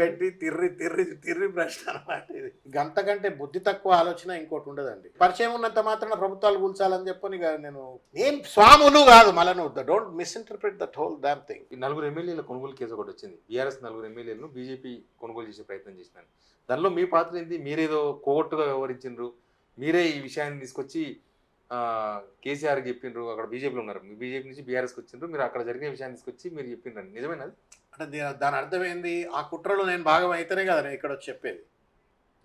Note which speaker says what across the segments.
Speaker 1: పెట్టి తిర్రి తిర్రి తిర్రి ప్రశ్న అనమాట ఇది. గంతకంటే బుద్ధి తక్కువ ఆలోచన ఇంకోటి ఉండదండి. పరిచయం ఉన్నంత మాత్రాన ప్రభుత్వాలు కూల్చాలని చెప్పని నేను నేను స్వాములు కాదు మళ్ళీ నువ్వు don't misinterpret that whole damn thing
Speaker 2: ఈ నలుగురు ఎమ్మెల్యేల కొనుగోలు కేసు ఒకటి వచ్చింది. బీఆర్ఎస్ నలుగురు ఎమ్మెల్యేలను బీజేపీ కొనుగోలు చేసే ప్రయత్నం చేసినాను దానిలో మీ పాత్ర ఏంది? మీరేదో కోగొట్టుగా వ్యవహరించిండ్రు. మీరే ఈ విషయాన్ని తీసుకొచ్చి ఆ, కేసీఆర్ చెప్పిండ్రు అక్కడ బీజేపీలో ఉన్నారు. మీ బీజేపీ నుంచి బీఆర్ఎస్కి వచ్చిండ్రు. మీరు అక్కడ జరిగిన విషయాన్ని తీసుకొచ్చి మీరు చెప్పిండ్రు నిజమేనది
Speaker 1: అంటే దీని- అర్థం ఏంది ఆ కుట్రలో నేను భాగం అయితేనే కదా నేను ఇక్కడ వచ్చి చెప్పేది.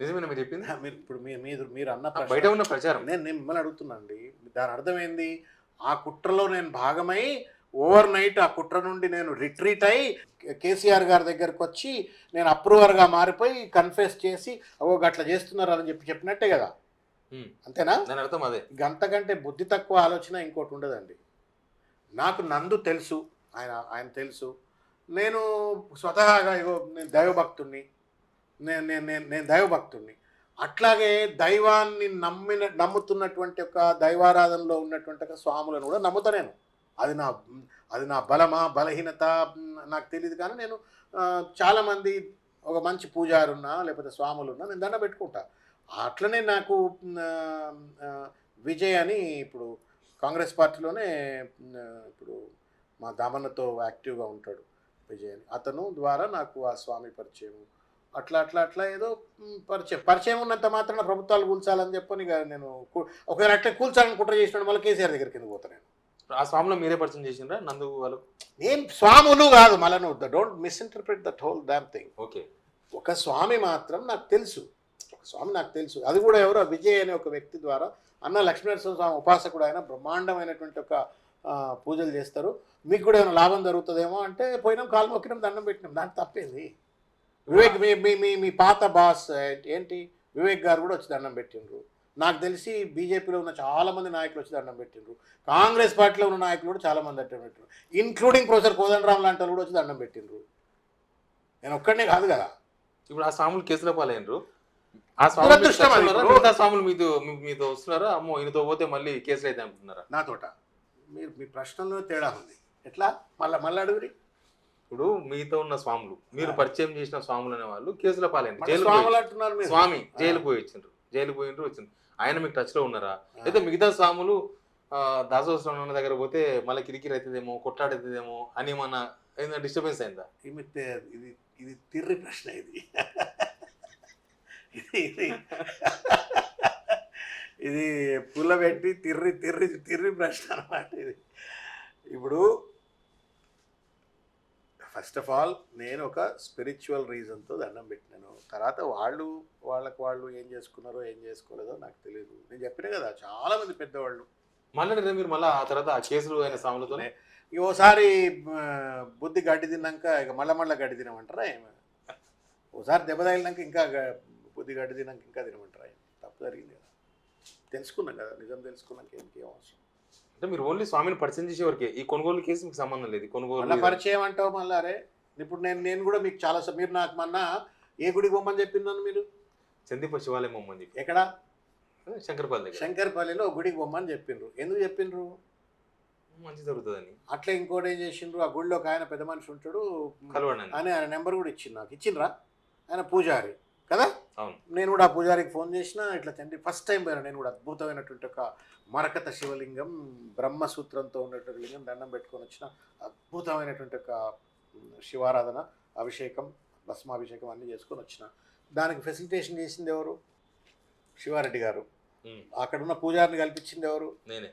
Speaker 2: నిజమేనా మీరు చెప్పింది?
Speaker 1: మీరు ఇప్పుడు మీ- మీరు మీరు అన్న
Speaker 2: బయట ఉన్న ప్రచారం.
Speaker 1: నేను నేను మిమ్మల్ని అడుగుతున్నానండి. దాని అర్థం ఏంది ఆ కుట్రలో నేను భాగమై ఓవర్ నైట్ ఆ కుట్ర నుండి నేను రిట్రీట్ అయి కేసీఆర్ గారి దగ్గరకు వచ్చి నేను అప్రూవర్గా మారిపోయి కన్ఫెస్ చేసి ఓ గట్ల చేస్తున్నారు అని చెప్పి చెప్పినట్టే కదా. అంతేనా?
Speaker 2: దాని అర్థం అదే.
Speaker 1: గంతకంటే బుద్ధి తక్కువ ఆలోచన ఇంకోటి ఉండదండి. నాకు నందు తెలుసు. ఆయన ఆయన తెలుసు. నేను స్వతహాగా ఇగో నేను దైవభక్తుణ్ణి నేను నేను నేను నేను దైవభక్తుణ్ణి. అట్లాగే దైవాన్ని నమ్మిన నమ్ముతున్నటువంటి ఒక దైవారాధనలో ఉన్నటువంటి ఒక స్వాములను కూడా నమ్ముతా నేను. అది నా అది నా బలమా బలహీనత నాకు తెలియదు కానీ నేను చాలామంది ఒక మంచి పూజారున్నా లేకపోతే స్వాములున్నా నేను దండ పెట్టుకుంటా. అట్లనే నాకు విజయ్ అని ఇప్పుడు కాంగ్రెస్ పార్టీలోనే ఇప్పుడు మా దామన్నతో యాక్టివ్గా ఉంటాడు. విజయ్ అని అతను ద్వారా నాకు ఆ స్వామి పరిచయం అట్లా అట్లా అట్లా ఏదో పరిచయం. పరిచయం ఉన్నంత మాత్రాన ప్రభుత్వాలు కూల్చాలని చెప్పని నేను ఒకవేళ అట్లా కూల్చాలని కుట్ర చేసినాడు మళ్ళీ కేసీఆర్ దగ్గరికి ఎందుకు పోతా నేను?
Speaker 2: ఆ స్వామిలో మీరే పరిచయం చేసిండ్రా నందు వాళ్ళు?
Speaker 1: నేను స్వాములు కాదు మళ్ళీ నువ్వు don't misinterpret that whole damn thing
Speaker 2: okay.
Speaker 1: ఒక స్వామి మాత్రం నాకు తెలుసు. ఒక స్వామి నాకు తెలుసు. అది కూడా ఎవరో విజయ్ అనే ఒక వ్యక్తి ద్వారా అన్న లక్ష్మీనరసింహ స్వామి ఉపాసకుడు ఆయన బ్రహ్మాండమైనటువంటి ఒక పూజలు చేస్తారు. మీకు కూడా ఏమైనా లాభం జరుగుతుందేమో అంటే పోయినాం కాలు మొక్కినాం దండం పెట్టినాం. దానికి తప్పేంది. వివేక్ మీ మీ మీ మీ పాత బాస్ ఏంటి? వివేక్ గారు కూడా వచ్చి దండం పెట్టిండ్రు. నాకు తెలిసి బీజేపీలో ఉన్న చాలా మంది నాయకులు వచ్చి దండం పెట్టిండ్రు. కాంగ్రెస్ పార్టీలో ఉన్న నాయకులు కూడా చాలా మంది దండం పెట్టిండ్రు ఇంక్లూడింగ్ ప్రొఫెసర్ కోదండరామ్ లాంటి వాళ్ళు కూడా వచ్చి దండం పెట్టిండ్రు. నేను ఒక్కడనే కాదు కదా.
Speaker 2: ఇప్పుడు ఆ స్వాములు కేసులో పాలైనరు ఆ స్వాములు మీతో మీతో వస్తున్నారా? అమ్మో ఈయనతో పోతే మళ్ళీ కేసులు అయితే అంటున్నారా
Speaker 1: నాతోట మీరు మీ ప్రశ్నలో తేడా ఉంది. ఎట్లా? మళ్ళా మళ్ళీ అడుగురి.
Speaker 2: ఇప్పుడు మీతో ఉన్న స్వాములు మీరు పరిచయం చేసిన స్వాములు అనే వాళ్ళు కేసులో పాలైన జైలు
Speaker 1: స్వాములు అంటున్నారు మీరు.
Speaker 2: స్వామి. జైలు పోయి వచ్చిండ్రు. జైలు పోయిండ్రు వచ్చిండ్రు. ఆయన మీకు టచ్లో ఉన్నారా? అయితే మిగతా స్వాములు ఆ, దాసోత్సవం దగ్గర పోతే మళ్ళీ కిరికిరి అవుతుందేమో కొట్లాడుతుందేమో అని మన ఏదైనా డిస్టర్బెన్స్ అయిందా?
Speaker 1: ఈమె తే- ఇది ఇది తిర్రి ప్రశ్న ఇది. ఇది ఇది. ఇది పుల్లబెట్టి తిర్రి తిర్రి తిర్రి ప్రశ్న అనమాట ఇది. ఇప్పుడు ఫస్ట్ ఆఫ్ ఆల్ నేను ఒక స్పిరిచువల్ రీజన్తో దండం పెట్టినాను. తర్వాత వాళ్ళు వాళ్ళకి వాళ్ళు ఏం చేసుకున్నారో ఏం చేసుకోలేదో నాకు తెలియదు నేను చెప్పిన కదా చాలా మంది పెద్దవాళ్ళు.
Speaker 2: మళ్ళీ మీరు మళ్ళీ ఆ తర్వాత ఆ కేసులు అయిన స్వాములతో
Speaker 1: ఇక ఓసారి బుద్ధి గడ్డి తిన్నాక ఇక మళ్ళా మళ్ళా గడ్డి తినమంటారా ఏమి ఓసారి దెబ్బ తగిలినాక ఇంకా బుద్ధి గడ్డి తిన్నాక ఇంకా తినమంటారా ఏమి తప్పు జరిగింది కదా. తెలుసుకున్నాం కదా నిజం తెలుసుకున్నాక ఇంకేం అవసరం?
Speaker 2: అంటే మీరు ఓన్లీ స్వామిని పరిచయం చేసే వరకే. ఈ కొనుగోలు కేసు మీకు సంబంధం లేదు. కొనుగోలు
Speaker 1: పరిచయం అంటావు మళ్ళా అరే? ఇప్పుడు నేను నేను కూడా మీకు చాలా మీరు నాకు మొన్న ఏ గుడికి పోమని చెప్పిందని మీరు?
Speaker 2: చందీప శివాలయం అమ్మని చెప్పి.
Speaker 1: ఎక్కడ?
Speaker 2: శంకరపల్లి
Speaker 1: శంకర్పల్లిలో ఒక గుడికి పోమని చెప్పిండ్రు. ఎందుకు చెప్పిండ్రు?
Speaker 2: మంచి జరుగుతుందని.
Speaker 1: అట్లా ఇంకోటి ఏం చేసిండ్రు? ఆ గుడిలో ఒక ఆయన పెద్ద మనిషి ఉంటాడు.
Speaker 2: కలవండి
Speaker 1: అని ఆయన నెంబర్ కూడా ఇచ్చింది నాకు. ఇచ్చిండ్రా? ఆయన పూజారి. కదా? నేను కూడా ఆ పూజారికి ఫోన్ చేసిన ఇట్లా తండ్రి ఫస్ట్ టైం పోయాను నేను కూడా అద్భుతమైనటువంటి ఒక మరకత శివలింగం బ్రహ్మసూత్రంతో ఉన్నటువంటి లింగం దండం పెట్టుకొని వచ్చిన అద్భుతమైనటువంటి ఒక శివారాధన అభిషేకం భస్మాభిషేకం అన్నీ చేసుకొని వచ్చిన. దానికి ఫెసిలిటేషన్ చేసింది ఎవరు? శివారెడ్డి గారు. అక్కడ ఉన్న పూజారిని కల్పించింది ఎవరు?
Speaker 2: నేనే.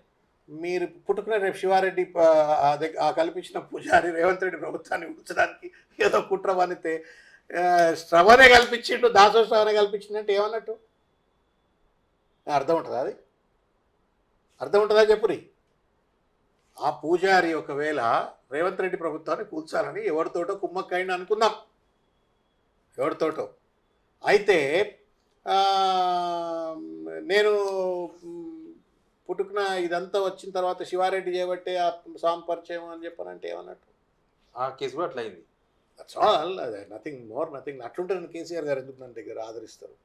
Speaker 1: మీరు పుట్టుకున్న రేపు శివారెడ్డి ఆ, కల్పించిన పూజారి రేవంత్ రెడ్డి ప్రభుత్వాన్ని ఉంచడానికి ఏదో కుట్ర శ్రవణే కల్పించిండు దాసో శ్రవణే కల్పించిందంటే ఏమన్నట్టు? అర్థం ఉంటుందా అది? అర్థం ఉంటుందా చెప్పురి ఆ పూజారి ఒకవేళ రేవంత్ రెడ్డి ప్రభుత్వాన్ని కూల్చాలని ఎవరితోటో కుమ్మక్కైండి అనుకుందాం. ఎవరితోటో అయితే నేను పుట్టుకున పుట్టుకున్న ఇదంతా వచ్చిన తర్వాత శివారెడ్డి చేయబట్టే ఆ సాంపరిచయం అని చెప్పానంటే ఏమన్నట్టు?
Speaker 2: ఆ కేసు కూడా అట్లా
Speaker 1: that's all nothing more nothing అట్లుంటే నన్ను కేసీఆర్ గారు ఎందుకు నన్ను దగ్గర ఆదరిస్తారు?